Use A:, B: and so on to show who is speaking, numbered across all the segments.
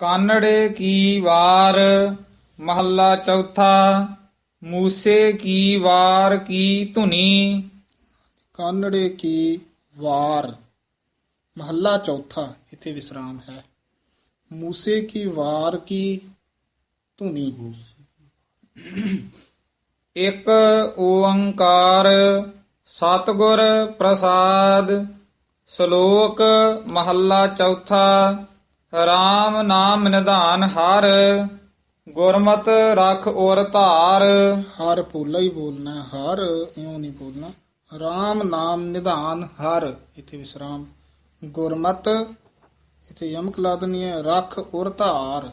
A: ਕਾਨੜੇ ਕੀ ਵਾਰ ਮਹੱਲਾ ਚੌਥਾ ਮੂਸੇ ਕੀ ਵਾਰ ਕੀ ਧੁਨੀ
B: ਕਾਨੜੇ ਕੀ ਵਾਰ ਮਹੱਲਾ ਚੌਥਾ ਇੱਥੇ ਵਿਸਰਾਮ ਹੈ ਮੂਸੇ ਕੀ ਵਾਰ ਕੀ ਧੁਨੀ
A: ਇੱਕ ਓੰਕਾਰ ਸਤਿਗੁਰ ਪ੍ਰਸਾਦ ਸ਼ਲੋਕ ਮਹੱਲਾ ਚੌਥਾ RAM ਨਾਮ ਨਿਧਾਨ ਹਰ ਗੁਰਮਤ ਰਖ ਔਰ ਧਾਰ।
B: ਹਰ ਪੋਲਾ ਹੀ ਬੋਲਣਾ ਹਰ ਇਉਂ ਨਹੀਂ ਬੋਲਣਾ। RAM ਨਾਮ ਨਿਧਾਨ ਹਰ ਇੱਥੇ ਵਿਸਰਾਮ। ਗੁਰਮਤ ਇੱਥੇ ਯਮਕ ਲਾ ਦੇਣੀ ਹੈ ਰਖ ਉਰ ਧਾਰ।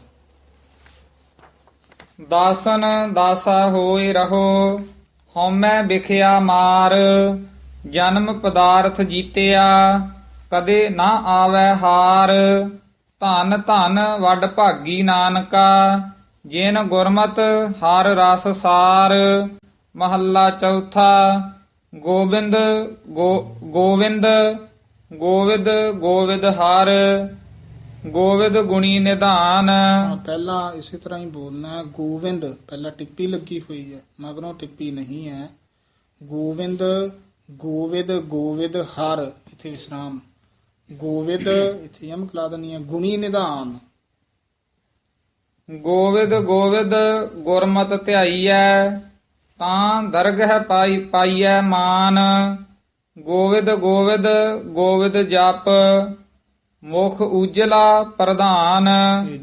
A: ਦਾਸਨ ਦਾਸਾ ਹੋਏ ਰਹੋ ਹਉਮੈ ਵਿਖਿਆ ਮਾਰ। ਜਨਮ ਪਦਾਰਥ ਜੀਤਿਆ ਕਦੇ ਨਾ ਆਵੈ ਹਾਰ। ਧਨ ਧਨ ਵੱਡ ਭਾਗੀ ਨਾਨਕਾ, ਜਿਨ ਗੁਰਮਤ ਹਰ ਰਸ ਸਾਰ। ਮਹੱਲਾ ਚੌਥਾ, ਗੋਬਿੰਦ ਗੋ- ਗੋਵਿੰਦ ਗੋਵਿੰਦ ਗੋਵਿੰਦ ਹਰ। ਗੋਵਿੰਦ ਗੁਣੀ ਨਿਧਾਨ।
B: ਪਹਿਲਾਂ ਇਸੇ ਤਰ੍ਹਾਂ ਹੀ ਬੋਲਣਾ ਹੈ, ਗੋਵਿੰਦ, ਪਹਿਲਾਂ ਟਿੱਪੀ ਲੱਗੀ ਹੋਈ ਹੈ, ਮਗਰੋਂ ਟਿੱਪੀ ਨਹੀਂ ਹੈ। ਗੋਵਿੰਦ, ਗੋਵਿਦ, ਗੋਵਿੰਦ ਹਰ, ਇੱਥੇ ਵਿਸਰਾਮ। ਗੋਵਿੰਦ ਇੱਥੇ ਯਮਕ ਲਾ ਦੇਣੀ ਹੈ ਗੁਣੀ ਨਿਧਾਨ।
A: ਗੋਵਿੰਦ ਗੋਵਿੰਦ ਗੁਰਮਤ ਧਿਆਈਐ ਤਾਂ ਦਰਗਹਿ ਪਾਈ ਪਾਈਐ ਮਾਨ। ਗੋਵਿੰਦ ਗੋਵਿੰਦ ਗੋਵਿੰਦ ਜਪ ਮੁਖ ਉਜਲਾ ਪ੍ਰਧਾਨ।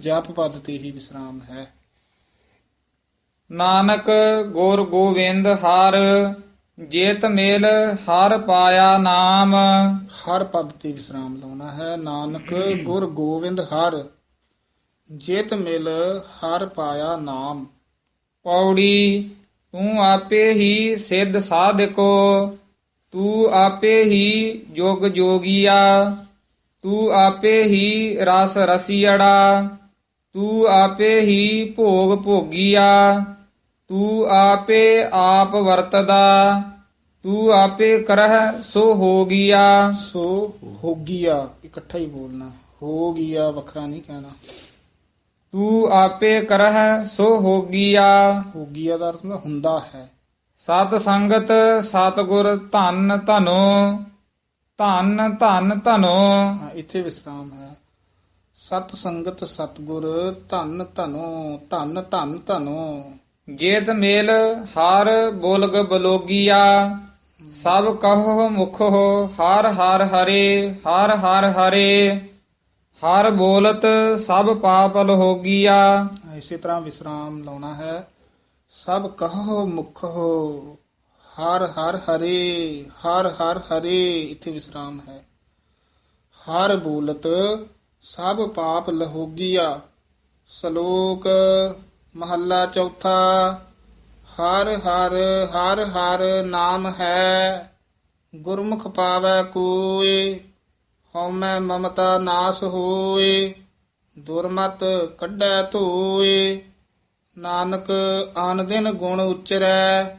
B: ਜਪ ਪਦ ਤੇ ਹੀ ਵਿਸਰਾਮ ਹੈ।
A: ਨਾਨਕ ਗੁਰ ਗੋਵਿੰਦ ਹਰ। ਜੇਤ ਮੇਲ ਹਰ ਪਾਇਆ ਨਾਮ।
B: ਹਰ ਪਦ ਤੇ ਵਿਸਰਾਮ ਲਾਉਣਾ ਹੈ। ਨਾਨਕ ਗੁਰ ਗੋਵਿੰਦ ਹਰ। ਜੇਤ ਮਿਲ ਹਰ ਪਾਇਆ ਨਾਮ।
A: ਪੌੜੀ ਤੂੰ ਆਪੇ ਹੀ ਸਿੱਧ ਸਾਧਕੋ। ਤੂੰ ਆਪੇ ਹੀ ਜੋਗ ਜੋਗੀਆ। ਤੂੰ ਆਪੇ ਹੀ ਰਸ ਰਸੀੜਾ ਤੂੰ ਆਪੇ ਹੀ ਭੋਗ ਭੋਗੀਆ। ਤੂੰ ਆਪੇ ਆਪ ਵਰਤਦਾ ਤੂੰ ਆਪੇ ਕਰਹਿ ਸੋ ਹੋ ਗਿਆ
B: ਸੋ ਹੋ ਗਿਆ ਇਕੱਠਾ ਹੀ ਬੋਲਣਾ। ਹੋ ਗਿਆ ਵੱਖਰਾ ਨਹੀਂ ਕਹਿਣਾ।
A: ਤੂੰ ਆਪੇ ਕਰਹਿ ਸੋ ਹੋ ਗਿਆ
B: ਹੋ ਗਿਆ ਦਾ ਅਰਥ ਹੁੰਦਾ ਹੁੰਦਾ ਹੈ।
A: ਸਤ ਸੰਗਤ ਸਤਗੁਰ ਧੰਨ ਧਨੋ ਧੰਨ ਧੰਨ ਧਨੋ।
B: ਹਾਂ, ਇੱਥੇ ਵਿਸਰਾਮ ਹੈ। ਸਤ ਸੰਗਤ ਸਤਗੁਰ ਧੰਨ ਧਨੋ ਧੰਨ ਧੰਨ ਧਨੋ।
A: ਜੇਤ ਮੇਲ ਹਰ ਬੋਲਗ ਬਲੋਗੀਆ ਸਭ ਕਹੋ ਮੁਖੋ ਹਰ ਹਰ ਹਰੇ ਹਰ ਹਰ ਹਰੇ ਹਰ ਬੋਲਤ ਸਭ ਪਾਪ ਲਹੋਗੀਆ
B: ਹਾਂ, ਇਸੇ ਤਰ੍ਹਾਂ ਵਿਸਰਾਮ ਲਾਉਣਾ ਹੈ। ਸਭ ਕਹੋ ਮੁਖੋ ਹਰ ਹਰ ਹਰੇ ਹਰ ਹਰ ਹਰੇ ਇੱਥੇ ਵਿਸਰਾਮ ਹੈ। ਹਰ ਬੋਲਤ ਸਭ ਪਾਪ ਲਹੋਗੀਆ ਸ਼ਲੋਕ ਮਹੱਲਾ ਚੌਥਾ, ਹਰ ਹਰ ਹਰ ਹਰ ਨਾਮ ਹੈ, ਗੁਰਮੁਖ ਪਾਵੈ ਕੋਏ, ਹਉਮੈ ਮਮਤਾ ਨਾਸ ਹੋਏ, ਦੁਰਮਤ ਕੱਢੈ ਧੋਏ, ਨਾਨਕ ਆਨ ਦਿਨ ਗੁਣ ਉਚਰੈ,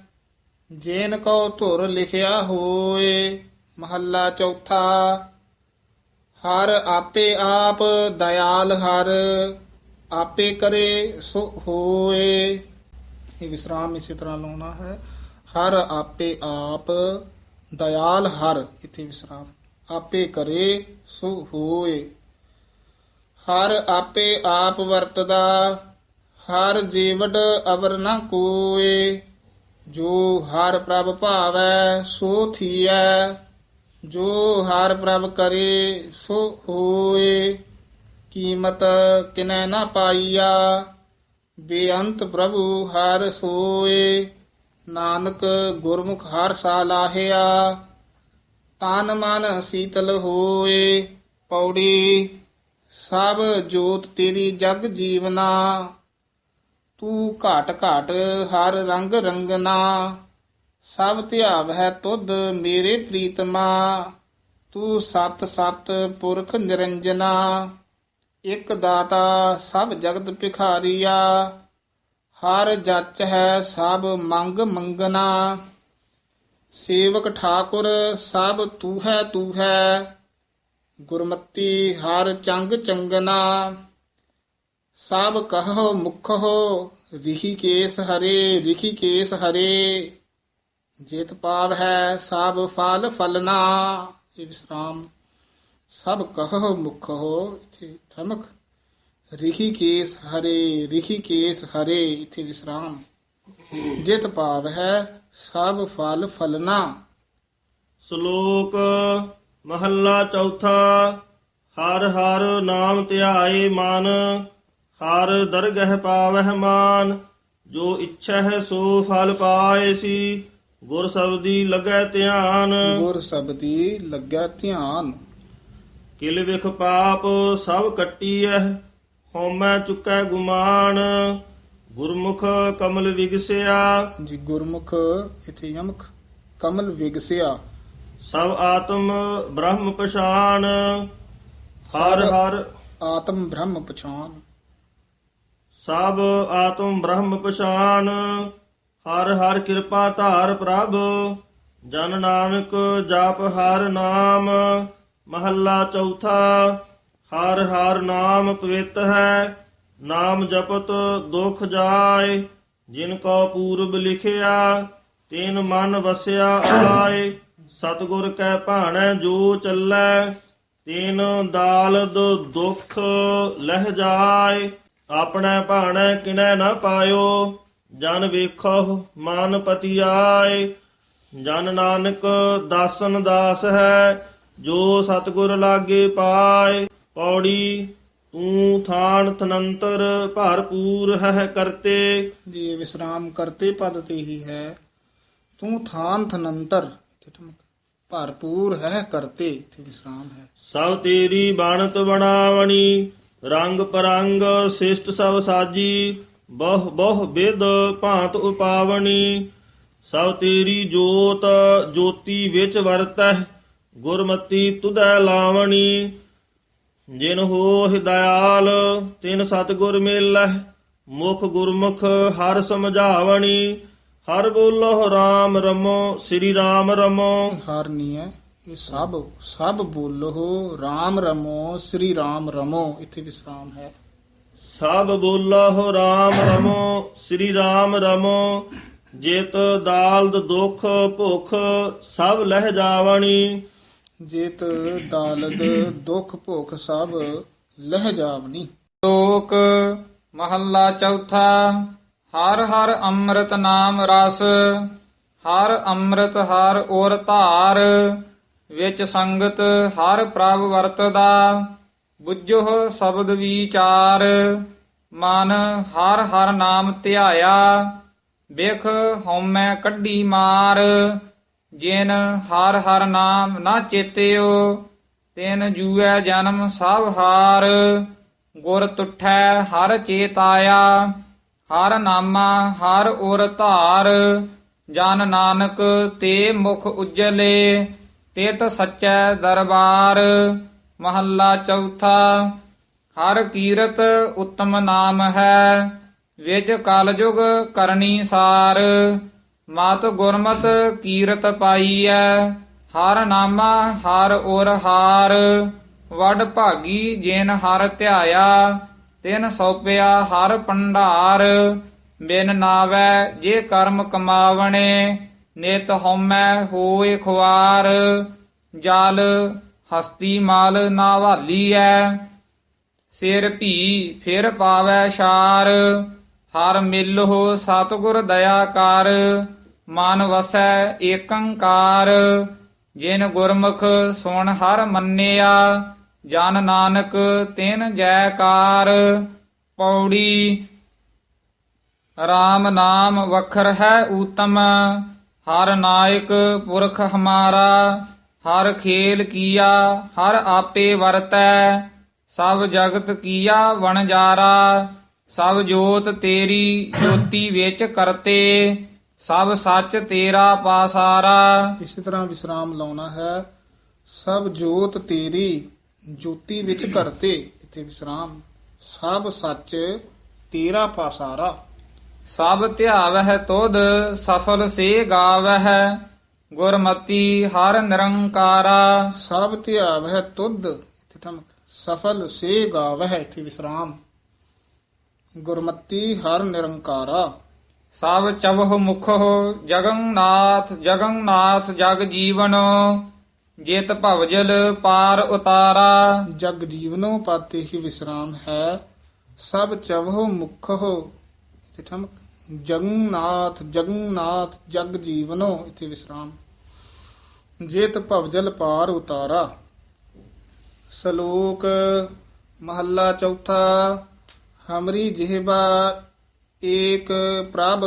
B: ਜੇਨ ਕੋ ਧੁਰ ਲਿਖਿਆ ਹੋਏ, ਮਹੱਲਾ ਚੌਥਾ, ਹਰ ਆਪੇ ਆਪ ਦਇਆਲ ਹਰ ਆਪੇ ਕਰੇ ਸੋ ਹੋਏ। ਇਹ ਵਿਸਰਾਮ ਇਸੇ ਤਰ੍ਹਾਂ ਲਾਉਣਾ ਹੈ। ਹਰ ਆਪੇ ਆਪ, ਦਇਆਲ ਹਰ, ਇੱਥੇ ਵਿਸਰਾਮ। ਆਪੇ ਕਰੇ ਸੋ ਹੋਏ। ਹਰ ਆਪੇ ਆਪ ਵਰਤਦਾ, ਹਰ ਜੀਵਡ ਅਵਰ ਨ ਕੋਏ। ਜੋ ਹਰ ਪ੍ਰਭ ਭਾਵੈ, ਸੋ ਥੀਐ। ਜੋ ਹਰ ਪ੍ਰਭ ਕਰੇ, ਸੋ ਹੋਏ। ਕੀਮਤ ਕਿਨੈ ਨਾ ਪਾਈਆ, ਬੇਅੰਤ ਪ੍ਰਭੂ ਹਰ ਸੋਏ, ਨਾਨਕ ਗੁਰਮੁਖ ਹਰ ਸਾਲਾਹਿਆ ਤਨ ਮਨ ਸੀਤਲ ਹੋਏ, ਪੌੜੀ ਸਭ ਜੋਤ ਤੇਰੀ ਜਗ ਜੀਵਨਾ, ਤੂੰ ਘਾਟ ਘਾਟ ਹਰ ਰੰਗ ਰੰਗਨਾ, ਸਭ ਧਿਆਵ ਹੈ ਤੁਧ ਮੇਰੇ ਪ੍ਰੀਤਮਾ, ਤੂੰ ਸਤ ਸਤ ਪੁਰਖ ਨਿਰੰਜਨਾ। ਇਕ ਦਾਤਾ ਸਭ ਜਗਤ ਭਿਖਾਰੀਆ, ਹਰ ਜੱਚ ਹੈ ਸਭ ਮੰਗ ਮੰਗਨਾ ਸੇਵਕ ਠਾਕੁਰ, ਸਭ ਤੂੰ ਹੈ ਤੂੰ ਹੈ ਗੁਰਮਤੀ ਹਰ ਚੰਗ ਚੰਗਨਾ। ਸਭ ਕਹੋ ਮੁਖੋ ਰਿਖੀ ਕੇਸ ਹਰੇ ਰਿਖੀ ਕੇਸ ਹਰੇ। ਜੇਤ ਪਾਵ ਹੈ ਸਭ ਫਲ ਫਲਨਾ। ਇਹ ਵਿਸਰਾਮ ਸਭ ਕਹੋ ਮੁਖੋ ਇਥੇ ਠਮਕ। ਰਿਖੀ ਕੇਸ ਹਰੇ ਰਿਖੀ ਕੇਸ ਹਰੇ ਇਥੇ ਵਿਸਰਾਮ। ਜਿਤ ਭਾਵ ਹੈ ਸਭ ਫਲ ਫਲਨਾ।
C: ਸ਼ਲੋਕ ਮਹੱਲਾ ਚੌਥਾ ਹਰ ਹਰ ਨਾਮ ਧਿਆਏ ਮਨ ਹਰ ਦਰਗਹਿ ਪਾਵਹਿ ਮਾਨ। ਜੋ ਇੱਛਾ ਹੈ ਸੋ ਫਲ ਪਾਏ ਸੀ ਗੁਰ ਸਬਦੀ ਲਗੈ ਧਿਆਨ।
B: ਗੁਰ ਸਬਦੀ ਲੱਗਿਆ ਧਿਆਨ।
C: ਕਿਲ ਵਿਖ ਪਾਪ ਸਭ ਕੱਟੀਐ ਹਉਮੈ ਚੁੱਕੈ ਗੁਮਾਨ। ਗੁਰਮੁਖ ਕਮਲ ਵਿਗਸਿਆ।
B: ਜੀ ਗੁਰਮੁਖ ਇਥੇ ਯਮਕ ਕਮਲ ਵਿਗਸਿਆ।
C: ਸਭ ਆਤਮ ਬ੍ਰਹਮ ਪਛਾਨ। ਹਰ ਹਰ
B: ਆਤਮ ਬ੍ਰਹਮ ਪਛਾਨ।
C: ਸਭ ਆਤਮ ਬ੍ਰਹਮ ਪਛਾਨ। ਹਰ ਹਰ ਕਿਰਪਾ ਧਾਰ ਪ੍ਰਭ ਜਨ ਨਾਨਕ ਜਪ ਹਰ ਨਾਮ। ਮਹੱਲਾ ਚੌਥਾ, ਹਰ ਹਰ ਨਾਮ ਪਵਿੱਤ ਹੈ, ਨਾਮ ਜਪਤ ਦੁਖ ਜਾਏ, ਜਿਨ ਕੋ ਪੂਰਬ ਲਿਖਿਆ, ਤਿਨ ਮਨ ਵਸਿਆ ਆਏ, ਸਤਿਗੁਰ ਕੈ ਭਾਣੈ ਜੋ ਚੱਲੈ, ਤਿਨ ਦਾਲਦ ਦੁਖ ਲਹਿ ਜਾਏ, ਆਪਣੇ ਭਾਣੈ ਕਿਨੈ ਨਾ ਪਾਇਓ, ਜਨ ਵੇਖੋ ਮਨ ਪਤੀ ਆਏ ਜਨ ਨਾਨਕ ਦਾਸਨ ਦਾਸ ਹੈ ਜੋ ਸਤਿਗੁਰ ਲਾਗੇ ਪਾਏ ਪੌੜੀ ਤੂੰ ਥਾਨ ਥਨੰਤਰ ਭਰਪੂਰ ਹੈ ਕਰਤੇ।
B: ਜੀ ਵਿਸਰਾਮ ਕਰਤੇ ਪਦ ਤੇ ਹੀ ਹੈ ਤੂੰ ਥਾਨ ਠਮਕ ਭਰਪੂਰ ਹੈ ਕਰਤੇ ਇਥੇ ਵਿਸਰਾਮ ਹੈ।
C: ਸਭ ਤੇਰੀ ਬਾਣਤ ਬਣਾਵਣੀ ਰੰਗ ਪਰੰਗ ਸਿਸ਼ਟ ਸਭ ਸਾਜੀ ਬਹੁ ਬਹੁ ਬਿਦ ਭਾਂਤ ਉਪਾਵਣੀ। ਸਭ ਤੇਰੀ ਜੋਤ ਜੋਤੀ ਵਿੱਚ ਵਰਤੈ ਗੁਰਮਤੀ ਤੁਧੈ ਲਾਵਣੀ ਜਿਨ ਹੋ ਹਿਦਇਆਲ ਤਿਨ ਸਤਗੁਰ ਮਿਲੈ ਮੁਖ ਗੁਰਮੁਖ ਹਰ ਸਮਝਾਵਣੀ ਹਰ ਬੋਲੋ RAM ਰਮੋ ਸ੍ਰੀ RAM ਰਮੋ।
B: ਹਰ ਨਹੀਂ ਹੈ ਇਹ ਸਭ ਸਭ ਬੋਲੋ RAM ਰਮੋ ਸ੍ਰੀ RAM ਰਮੋ ਇਥੇ ਵਿਸਰਾਮ ਹੈ।
C: ਸਭ ਬੋਲਹੁ RAM ਰਮੋ ਸ੍ਰੀ RAM ਰਮੋ ਜਿਤ ਦਾਲਦ ਦੁਖ ਭੁਖ ਸਭ ਲਹਿ ਜਾਵਣੀ।
B: ਜੇਤ, ਦਾਲਦ, ਦੁਖ ਭੁਖ ਸਭ ਲਹਿ ਜਾਵਨੀ।
A: ਲੋਕ, ਮਹੱਲਾ ਚੌਥਾ, ਹਰ ਹਰ ਅੰਮ੍ਰਿਤ ਨਾਮ ਰਸ, ਹਰ ਅੰਮ੍ਰਿਤ ਹਰ ਔਰ ਧਾਰ, ਵਿੱਚ ਸੰਗਤ ਹਰ ਪ੍ਰਭ ਵਰਤਦਾ, ਬੁੱਝੋ ਸ਼ਬਦ ਵਿਚਾਰ, ਮਨ ਹਰ ਹਰ ਨਾਮ ਧਿਆਇਆ ਵੇਖ ਹਉਮੈ ਕੱਢੀ ਮਾਰ ਜਿਨ ਹਰ ਹਰ ਨਾਮ ਨਾ ਚੇਤਿਓ, ਤਿਨ ਜੂਐ ਜਨਮ ਸਭ ਹਾਰ। ਗੁਰ ਤੁਠੈ ਹਰ ਚੇਤਾਇਆ, ਹਰ ਨਾਮਾ ਹਰ ਉਰ ਧਾਰ। ਜਨ ਨਾਨਕ ਤੇ ਮੁਖ ਉਜਲੇ, ਤੇਤ ਸੱਚੈ ਦਰਬਾਰ। ਮਹੱਲਾ ਚੌਥਾ, ਹਰ ਕੀਰਤ ਉੱਤਮ ਨਾਮ ਹੈ ਵਿੱਚ ਕਲਯੁਗ ਕਰਨੀ ਸਾਰ। ਮਤ ਗੁਰਮਤ ਕੀਰਤ ਪਾਈਐ, ਹਰ ਨਾਮਾ ਹਰ ਔਰ ਹਾਰ। ਵਡ ਭਾਗੀ ਜਿਨ ਹਰ ਧਿਆਇਆ, ਤਿਨ ਸੋਪਿਆ ਹਰ ਭੰਡਾਰ। ਬਿਨ ਨਾਵੈ ਜੇ ਕਰਮ ਕਮਾਵਣੇ, ਨਿਤ ਹਉਮੈ ਹੋਏ ਖੁਆਰ। ਜਲ ਹਸਤੀ ਮਾਲ ਨਾਵਾਲੀ ਐ ਸਿਰ ਭੀ ਫਿਰ ਪਾਵੈ ਛਾਰ। ਹਰ ਮਿਲਹੁ ਸਤਿਗੁਰ ਦਇਆ ਕਰ, ਮਨ ਵਸੈ ਏਕੰਕਾਰ। ਜਿਨ ਗੁਰਮੁਖ ਸੁਣ ਹਰ ਮੰਨਿਆ, ਜਨ ਨਾਨਕ ਤਿਨ ਜੈਕਾਰ। ਪੌੜੀ RAM ਨਾਮ ਵਖਰ ਹੈ ਊਤਮ, ਹਰ ਨਾਇਕ ਪੁਰਖ ਹਮਾਰਾ। ਹਰ ਖੇਲ ਕੀਆ, ਹਰ ਆਪੇ ਵਰਤੈ, ਸਭ ਜਗਤ ਕੀਆ ਵਣਜਾਰਾ। ਸਭ ਜੋਤ ਤੇਰੀ ਜੋਤੀ ਵਿੱਚ ਕਰਤੇ ਸਭ ਸੱਚ ਤੇਰਾ ਪਾਸਾਰਾ।
B: ਇਸੇ ਤਰ੍ਹਾਂ ਵਿਸਰਾਮ ਲਾਉਣਾ ਹੈ। ਸਭ ਜੋਤ ਤੇਰੀ ਜੋਤੀ ਵਿੱਚ ਕਰਤੇ ਇੱਥੇ ਵਿਸਰਾਮ। ਸਭ ਸੱਚ ਤੇਰਾ ਪਾਸਾਰਾ।
A: ਸਭ ਧਿਆਵਹਿ ਤੁਧ ਸਫਲ ਸੇ ਗਾਵਹਿ ਗੁਰਮਤੀ ਹਰ ਨਿਰੰਕਾਰਾ।
B: ਸਭ ਧਿਆਵ ਹੈ ਤੁਧ ਸਫਲ ਸੇ ਗਾਵਹਿ ਇੱਥੇ ਵਿਸਰਾਮ। ਗੁਰਮਤੀ ਹਰ ਨਿਰੰਕਾਰਾ।
A: ਸਭ ਚਵਹ ਹੋ ਜਗੰਨਾਥ ਜਗੰਨਾਥ ਜਗ ਜੀਵਨ, ਜੇਤ ਭਵਜਲ ਪਾਰ ਉਤਾਰਾ।
B: ਜਗ ਜੀਵਨੋ ਪਾਤੇ ਹੀ ਵਿਸਰਾਮ ਹੈ, ਸਭ ਚਵਹੁ ਹੋ ਇਥੇ ਠਮਕ। ਜਗਨਨਾਥ ਜਗਨਨਾਥ ਜਗ ਜੀਵਨੋ, ਇਥੇ ਵਿਸਰਾਮ। ਜੇਤ ਭਵਜਲ ਪਾਰ ਉਤਾਰਾ। ਸ਼ਲੋਕ ਮਹੱਲਾ ਚੌਥਾ। ਹਮਰੀ ਜਿਹਬਾ ਏਕ ਪ੍ਰਭ,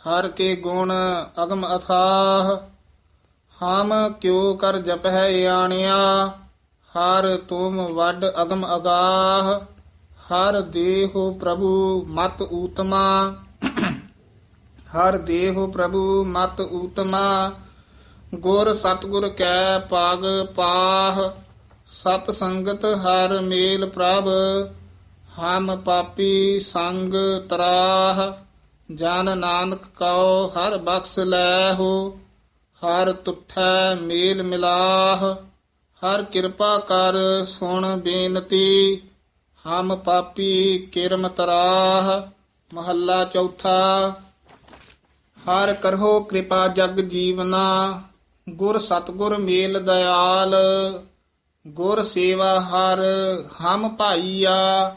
B: ਹਰ ਕੇ ਗੁਣ ਅਗਮ ਅਥਾਹ। ਹਮ ਕਿਉ ਕਰ ਜਪਹਿ ਆਣਿਆ, ਹਰ ਤੁਮ ਵੱਡ ਅਗਮ ਅਗਾਹ। ਹਰ ਦੇਹੁ ਪ੍ਰਭੂ ਮਤ ਊਤਮਾ। ਹਰ ਦੇਹੁ ਪ੍ਰਭੂ ਮਤ ਊਤਮਾ। ਗੁਰ ਸਤਗੁਰ ਕੈ ਪਾਗ ਪਾਹ। ਸਤ ਸੰਗਤ ਹਰ ਮੇਲ ਪ੍ਰਭ ਹਮ ਪਾਪੀ ਸੰਗ ਤਰਾਹ, ਜਨ ਨਾਨਕ ਕਉ ਹਰ ਬਖਸ਼ ਲੈ ਹੋ ਹਰ ਤੁਠੈ ਮੇਲ ਮਿਲਾਹ, ਹਰ ਕਿਰਪਾ ਕਰ ਸੁਣ ਬੇਨਤੀ, ਹਮ ਪਾਪੀ ਕਿਰਮ ਤਰਾਹ, ਮਹੱਲਾ ਚੌਥਾ। ਹਰ ਕਰਹੋ ਕਿਰਪਾ ਜਗ ਜੀਵਨਾ, ਗੁਰ ਸਤਗੁਰ ਮੇਲ ਦਇਆਲ, ਗੁਰ ਸੇਵਾ ਹਰ ਹਮ ਭਾਈਆ।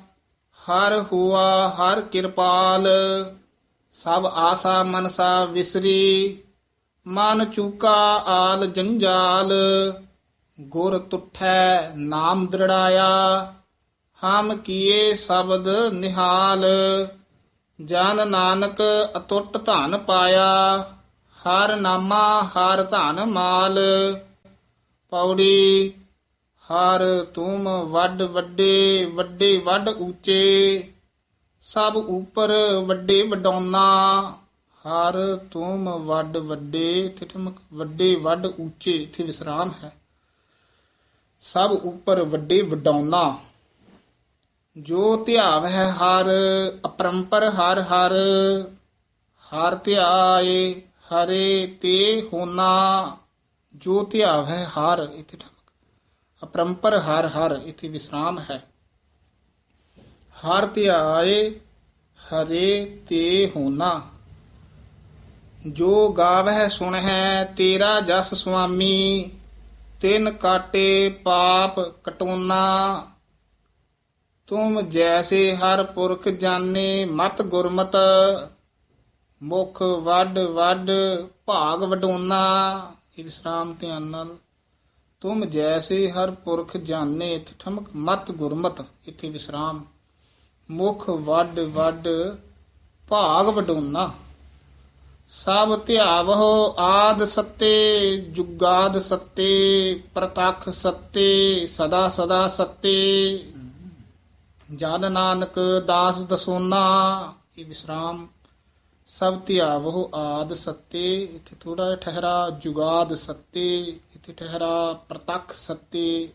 B: ਹਰ ਹੁਆ ਹਰ ਕਿਰਪਾਲ, ਸਭ ਆਸਾ ਮਨਸਾ ਵਿਸਰੀ, ਮਨ ਚੂਕਾ ਆਲ ਜੰਜਾਲ, ਗੁਰ ਤੁਠੈ ਨਾਮ ਦ੍ਰਿੜਾਇਆ, ਹਮ ਕੀਏ ਸ਼ਬਦ ਨਿਹਾਲ, ਜਨ ਨਾਨਕ ਅਤੁੱਟ ਧਨ ਪਾਇਆ, ਹਰ ਨਾਮਾ ਹਰ ਧਨ ਮਾਲ, ਪੌੜੀ ਹਰ ਤੁਮ ਵੱਡ ਵੱਡੇ ਵੱਡੇ ਵੱਡ ਉੱਚੇ, ਸਭ ਉਪਰ ਵੱਡੇ ਵਡਾਉਣਾ ਹਰ ਤੁਮ ਵੱਡ ਵੱਡੇ, ਇੱਥੇ ਵੱਡੇ ਵੱਡ ਉੱਚੇ, ਇੱਥੇ ਵਿਸਰਾਮ ਹੈ। ਸਭ ਉਪਰ ਵੱਡੇ ਵਡਾਉਣਾ ਜੋ ਧਿਆਵ ਹੈ ਹਰ, ਅਪਰੰਪਰ ਹਰ ਹਰ ਹਰ ਧਿਆਏ ਹਰੇ ਤੇ ਹੋਣਾ ਜੋ ਧਿਆਵ ਹੈ ਹਰ, ਇੱਥੇ ਠਮਕ। ਅਪਰੰਪਰ ਹਰ ਹਰ ਇਥੇ ਵਿਸਰਾਮ ਹੈ। ਹਰ ਧਿਆਏ ਹਰੇ ਤੇ ਹੋਣਾ। ਜੋ ਗਾਵਹਿ ਸੁਣਹਿ, ਤੇਰਾ ਜਸ ਸੁਆਮੀ। ਤਿਨ ਕਾਟੇ ਪਾਪ ਕਟੋਨਾ। ਤੁਮ ਜੈਸੇ ਹਰ ਪੁਰਖ ਜਾਣੇ, ਮਤ ਗੁਰਮਤ। ਮੁਖ ਵੱਡ ਵੱਡ, ਭਾਗ ਵਡੋਨਾ। ਇਹ ਵਿਸਰਾਮ ਧਿਆਨ ਨਾਲ ਤੁਮ ਜੈਸੇ ਹਰ ਪੁਰਖ ਜਾਣੇ ਇੱਥੇ ਠਮਕ ਮਤ ਗੁਰਮਤ ਇਥੇ ਵਿਸਰਾਮ ਮੁਖ ਵੱਡ ਵੱਡ ਭਾਗ ਵਡੋਨਾ ਸਭ ਧਿਆਵਹੁ ਆਦ ਸੱਤੇ ਜੁਗਾਦ ਸੱਤੇ ਪ੍ਰਤੱਖ ਸੱਤੇ ਸਦਾ ਸਦਾ ਸੱਤੇ ਜਨ ਨਾਨਕ ਦਾਸ ਦਸੋਨਾ ਇਹ ਵਿਸਰਾਮ ਸਭ ਧਿਆਵਹੁ ਆਦ ਸੱਤੇ ਇੱਥੇ ਥੋੜਾ ਠਹਿਰਾ ਜੁਗਾਦ ਸੱਤੇ ਇੱਥੇ ਠਹਿਰਾ ਪ੍ਰਤੱਖ ਸੱਤੇ